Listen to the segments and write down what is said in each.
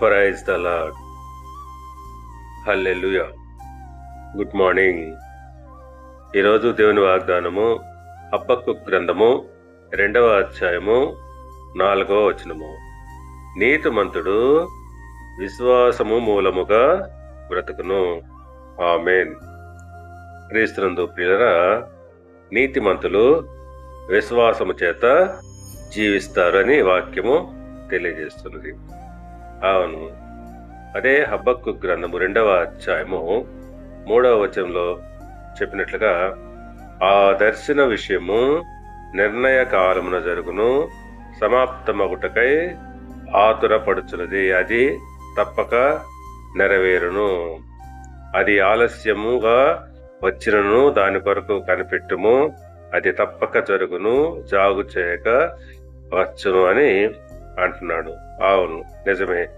Praise the Lord hallelujah. Good morning. ఈరోజు దేవుని వాగ్దానము హబ్బక్కు గ్రంథము రెండవ అధ్యాయము నాలుగవ వచనము. నీతిమంతుడు విశ్వాసము మూలముగా బ్రతుకును. ఆమెన్. క్రీస్తునందు ప్రియులరా నీతిమంతులు విశ్వాసము చేత జీవిస్తారు అని వాక్యము తెలియజేస్తున్నది. అవును. అదే హబ్బక్కు గ్రంథము రెండవ అధ్యాయము మూడవ వచనంలో చెప్పినట్లుగా ఆ దర్శన విషయము నిర్ణయ కాలమున జరుగును సమాప్తమగుటకై ఆతురపడుచున్నది. అది తప్పక నెరవేరును. అది ఆలస్యముగా వచ్చినను దాని కొరకు కనిపెట్టుము. అది తప్పక జరుగును జాగు చేయక వచ్చును అని అంటున్నాడు. అవును నిజమే.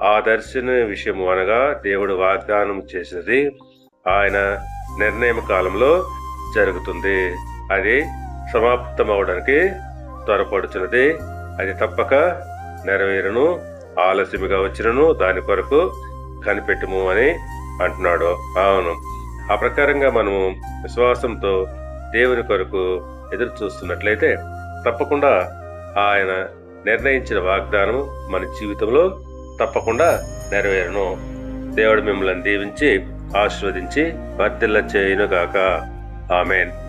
ఆ దర్శన విషయము అనగా దేవుడు వాగ్దానం చేసినది ఆయన నిర్ణయం కాలంలో జరుగుతుంది. అది సమాప్తమవడానికి త్వరపడుచున్నది. అది తప్పక నెరవేరును ఆలస్యముగా వచ్చినను దాని కొరకు కనిపెట్టుము అని అంటున్నాడు. అవును. ఆ ప్రకారంగా మనము విశ్వాసంతో దేవుని కొరకు ఎదురు చూస్తున్నట్లయితే తప్పకుండా ఆయన నిర్ణయించిన వాగ్దానం మన జీవితంలో తప్పకుండా నెరవేరును. దేవుడు మిమ్మల్ని దీవించి ఆశీర్వదించి వర్ధిల్ల చేయునుగాక ఆమెన్.